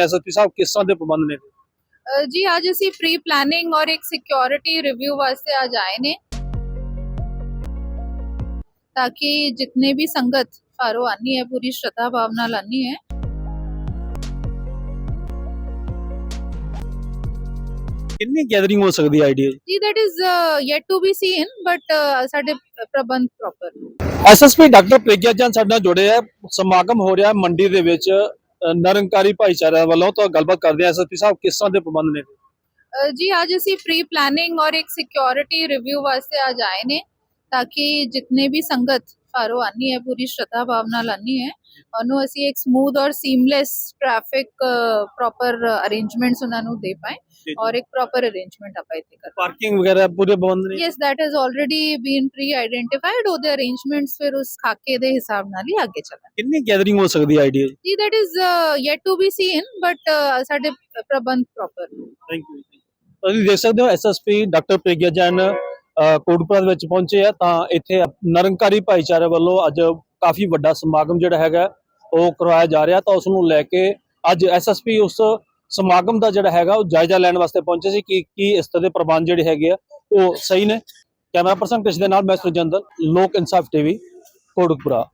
SSP ਸਾਹਿਬ ਕਿਸ ਤਰ੍ਹਾਂ ਦੇ ਪ੍ਰਬੰਧ ਨੇ? ਜੀ ਅੱਜ ਅਸੀਂ ਪ੍ਰੀ ਪਲੈਨਿੰਗ ਔਰ ਇੱਕ ਸਿਕਿਉਰਿਟੀ ਰਿਵਿਊ ਵਾਸਤੇ ਅੱਜ ਆਏ ਨੇ। ਤਾਂ ਕਿ ਜਿਤਨੇ ਵੀ ਸੰਗਤ ਘਰੋਂ ਆਨੀ ਹੈ ਪੂਰੀ ਸ਼ਰਧਾ ਭਾਵਨਾ ਨਾਲ ਆਨੀ ਹੈ। ਕਿੰਨੀ ਗੈਦਰਿੰਗ ਹੋ ਸਕਦੀ ਹੈ ਆਈਡੀਆ ਜੀ uh, yet to be seen but uh, ਸਾਡੇ ਪ੍ਰਬੰਧ ਪ੍ਰੋਪਰ ਐਸਐਸਪੀ ਡਾਕਟਰ ਪ੍ਰੇਗਿਆ ਜਨ ਸਾਡੇ ਨਾਲ ਜੁੜੇ ਆ ਸਮਾਗਮ ਹੋ ਰਿਹਾ ਮੰਡੀ ਦੇ ਵਿੱਚ। ਨਿਰੰਕਾਰੀ ਭਾਈਚਾਰਾ ਵੱਲੋਂ ਤਾਂ ਗੱਲਬਾਤ ਕਰਦੇ ਆ ਐਸਐਸਪੀ ਸਾਹਿਬ, ਕਿਸ ਤਰ੍ਹਾਂ ਦੇ ਪ੍ਰਬੰਧ ਨੇ? ਜੀ, ਅੱਜ ਅਸੀਂ ਪ੍ਰੀ ਪਲੈਨਿੰਗ ਔਰ ਇੱਕ ਸਿਕਿਉਰਿਟੀ ਰਿਵਿਊ ਵਾਸਤੇ ਅੱਜ ਆਏ ਨੇ, ਤਾਂ ਕਿ ਜਿਤਨੇ ਵੀ ਸੰਗਤ ਘਰੋਂ ਆਨੀ ਹੈ ਪੂਰੀ ਸ਼ਰਧਾ ਭਾਵਨਾ ਨਾਲ ਆਨੀ ਹੈ। ਉਹਨੂੰ ਅਸੀਂ ਇੱਕ ਸਮੂਥ ਔਰ ਸੀਮਲੈਸ ਟ੍ਰੈਫਿਕ ਪ੍ਰੋਪਰ ਅਰੇਂਜਮੈਂਟਸ ਉਹਨਾਂ ਨੂੰ ਦੇ ਪਾਏ। ਔਰ ਇੱਕ ਪ੍ਰੋਪਰ ਅਰੇਂਜਮੈਂਟ ਆਪਾਂ ਇੱਥੇ ਕਰ ਪਾਰਕਿੰਗ ਵਗੈਰਾ ਪੂਰੇ ਪ੍ਰਬੰਧ ਨੇ? Yes that has already been pre identified ਉਹਦੇ ਅਰੇਂਜਮੈਂਟਸ ਫਿਰ ਉਸ ਖਾਕੇ ਦੇ ਹਿਸਾਬ ਨਾਲ ਹੀ ਅੱਗੇ ਚੱਲਣ। ਕਿੰਨੀ ਗੈਦਰਿੰਗ ਹੋ ਸਕਦੀ ਹੈ ਆਈਡੀਆ ਜੀ uh, yet to be seen but uh, ਸਾਡੇ ਪ੍ਰਬੰਧ ਪ੍ਰੋਪਰ ਥੈਂਕ ਯੂ ਤੁਸੀਂ ਦੇਖ ਸਕਦੇ ਹੋ ਐਸਐਸਪੀ ਡਾਕਟਰ ਪ੍ਰੇਗਿਆ ਜਨ ਕੋਟਪੁਰਾ ਦੇ ਵਿੱਚ ਪਹੁੰਚੇ ਆ, ਤਾਂ ਇੱਥੇ ਨਿਰੰਕਾਰੀ ਭਾਈਚਾਰੇ ਵੱਲੋਂ ਅੱਜ ਕਾਫੀ ਵੱਡਾ ਸਮਾਗਮ ਜਿਹੜਾ ਹੈਗਾ, ਉਹ ਕਰਵਾਇਆ ਜਾ ਰਿਹਾ, ਤਾਂ ਉਸ ਨੂੰ ਲੈ ਕੇ ਅੱਜ ਐਸਐਸਪੀ ਉਸ ਸਮਾਗਮ ਦਾ ਜਿਹੜਾ ਹੈਗਾ, ਉਹ ਜਾਇਜ਼ਾ ਲੈਣ ਵਾਸਤੇ ਪਹੁੰਚੇ ਸੀ, ਕਿ, ਕੀ ਇਸ ਤਰ੍ਹਾਂ ਦੇ ਪ੍ਰਬੰਧ ਜਿਹੜੇ ਹੈਗੇ ਆ, ਉਹ ਸਹੀ ਨੇ। ਕੈਮਰਾ ਪਰਸਨ ਕ੍ਰਿਸ਼ ਦੇ ਨਾਲ, ਮੈਂ ਸੁਰਜੰਦਰ, ਲੋਕ ਇਨਸਾਫ ਟੀਵੀ, ਕੋਟਕਪੁਰਾ।